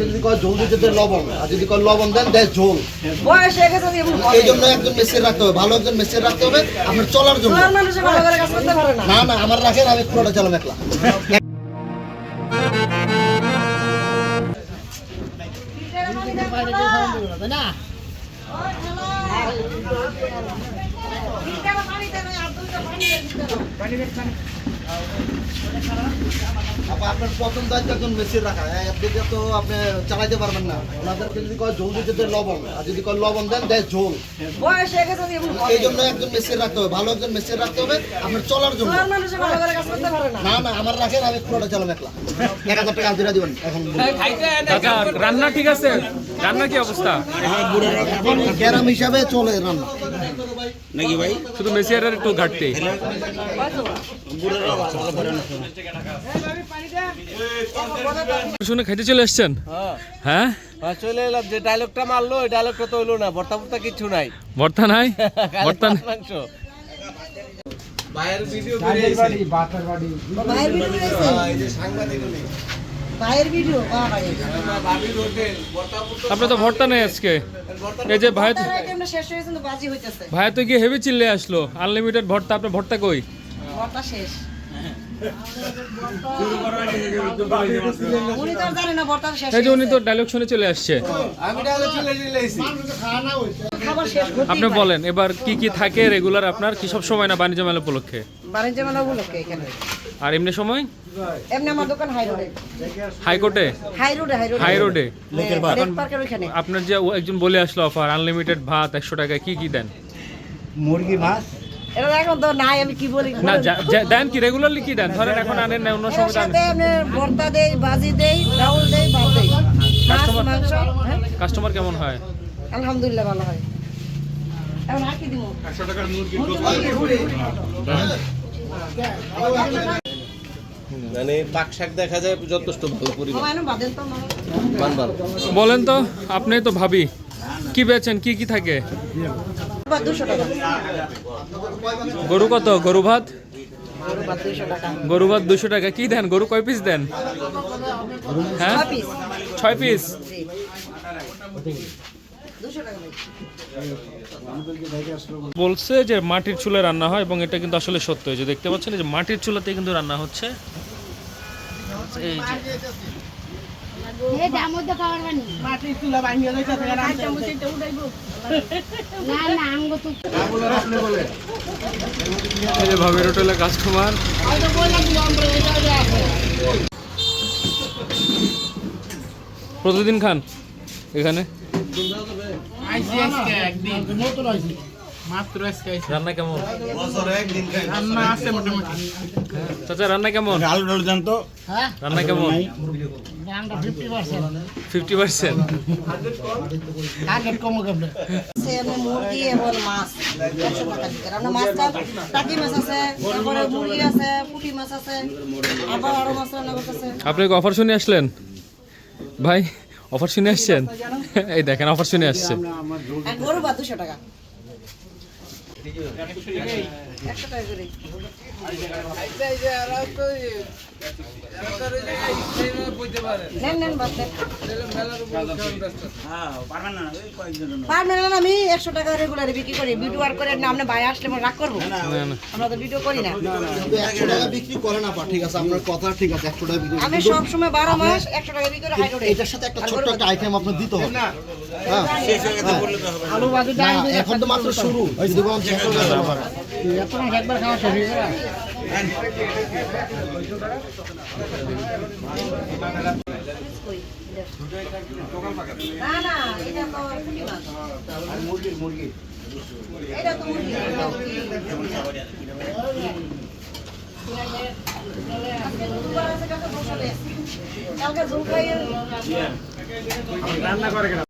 যদি কয় ঝোল দিতে দেন লবণ আর যদি কয় লবণ দেন দেয় ঝোল। বয়স হয়ে গেছে এই জন্য একজন মেসের রাখতে হবে ভালো একজন মেসের রাখতে হবে আপনার চলার জন্য। না। না আমার রাখেন আমি পুরোটা চালাম একলা। আপা, আপনার প্রথম দায়িত্ব একজন মেসির রাখা। তো আপনি চালাইতে পারবেন না। ওনাদেরকে যদি কয় ঝোল দিতে লবণ আর যদি কয় লবণ দেন দেয় ঝোল। বয়স গেছে এমন করে। এই জন্য একজন মেসির রাখতে হবে। ভালো একজন মেসির রাখতে হবে। আপনার চলার জন্য। তোমার মানুষে ভালো করে কাজ করতে পারে না। না না আমার রাখেন আমি পুরোটা চালাম একলা। এক হাজার টাকা হাজিরা দিবেন। এখন রান্না ঠিক আছে? রান্না কি অবস্থা? গ্যারাম হিসাবে চলে রান্না। শুধু মেসিয়ারের একটু ঘাটতি। শুনে খাইতে চলে এসছেন হ্যাঁ? হ্যাঁ, চলে এলাম। যে ডায়লগটা মারলো ওই ডায়লগটা তো হইল না। ভর্তা ভর্তা কিচ্ছু নাই। ভর্তা নাই? ভর্তা মাংস। ভাইয়ের ভিডিও রয়েছে? ভাইয়ের ভিডিও আপনার তো ভর্তা নেই আজকে। এই যে ভাই ভাই তো গিয়ে হেভি চিল্লে আসলো। আনলিমিটেড ভর্তা আপনার ভর্তা কই? ভর্তা শেষ। উনি তো আর জানে না ভর্তা শেষ এই যে উনি তো গেছে। ডায়লগ শুনে চলে আসছে। আপনি বলেন এবার কি কি থাকে রেগুলার আপনার? কি সব সময় না বাণিজ্য মেলা উপলক্ষে? বাণিজ্য মেলা উপলক্ষে এখানে। আর এমনি সময়? এমনি আমার দোকান হাই রোডে হাইকোর্টে হাই রোডে হাই রোডে হাই রোডে পার্কের আপনার যে একজন বলে আসলো অফার আনলিমিটেড ভাত একশো টাকায় কি কি দেন? এটা এখন তো নাই আমি কি বলি? না যা- যা- দেন কি রেগুলারলি কি দেন? ধরেন এখন আনেন না অন্য এর সময় সাথে আপনি ভর্তা দেই ভাজি দেই ডাউল দেই ভাত দেই। মাছ Customer- মাংস হ্যাঁ? কাস্টমার কেমন হয়? আলহামদুলিল্লাহ ভালো হয়। এখন আর কি দিব? মানে পাক শাক দেখা যায় যথেষ্ট ভালো পরিমাণ। বলেন তো আপনি তো ভাবি। কি বেচেন কি কি থাকে? বা 200 টাকা। গরু কত? গরু ভাত? গরু বা 200 টাকা। গরু ভাত দুশো টাকা। কি দেন? গরু কয় পিস দেন? হ্যাঁ? ছয় পিস। ছয় পিস জি 200 টাকা ভাই। বলছে যে মাটির চুলায় রান্না হয় এবং এটা কিন্তু আসলে সত্য। যে দেখতে পাচ্ছেন যে মাটির চুলাতে কিন্তু রান্না হচ্ছে। চুলা এই যে ভাবির হোটেলে কাস্টমার। প্রতিদিন খান এখানে? আইসি আজকে একদিন। মাত্র আজকে আইসি। রান্না কেমন? রান্না আছে মোটামুটি। চাচা রান্না কেমন? আলু ডাল জান তো রান্না কেমন? দামটা fifty percent fifty percent target কম কেমনে? সে এমনি মুরগি এবং মাছ। 100 টাকা দিতে রান্না মাছ টাকি মাছ আছে তারপরে মুরগি আছে পুঁটি মাছ আছে আবার আরও মাছ রান্না করতেছে। আপনি কি অফার শুনে আসলেন? ভাই অফার শুনে আসছেন? এই দেখেন অফার শুনে আসছে। আর গরু বা 200 টাকা। পারবেন না না আমি একশো টাকা রেগুলার বিক্রি করি। ভিডিও আর করে না আপনি বাইরে আসলে রাগ করব। না না আমরা তো ভিডিও করি না। একশো টাকা বিক্রি করে না ঠিক আছে আপনার কথা ঠিক আছে একশো টাকা বিক্রি আমি সব সময় বারো মাস একশো টাকা বিক্রি করে এটার সাথে একটা ছোট্ট একটা আইটেম আপনার দিতে হবে। হ্যাঁ। না, এখন তো মাত্র শুরু। হয়ে একবার খাওয়া শেষ হয়ে গেল না না এটা তো পুঁটি মাছ এটা তো মুরগি আজকে দুপুর আছে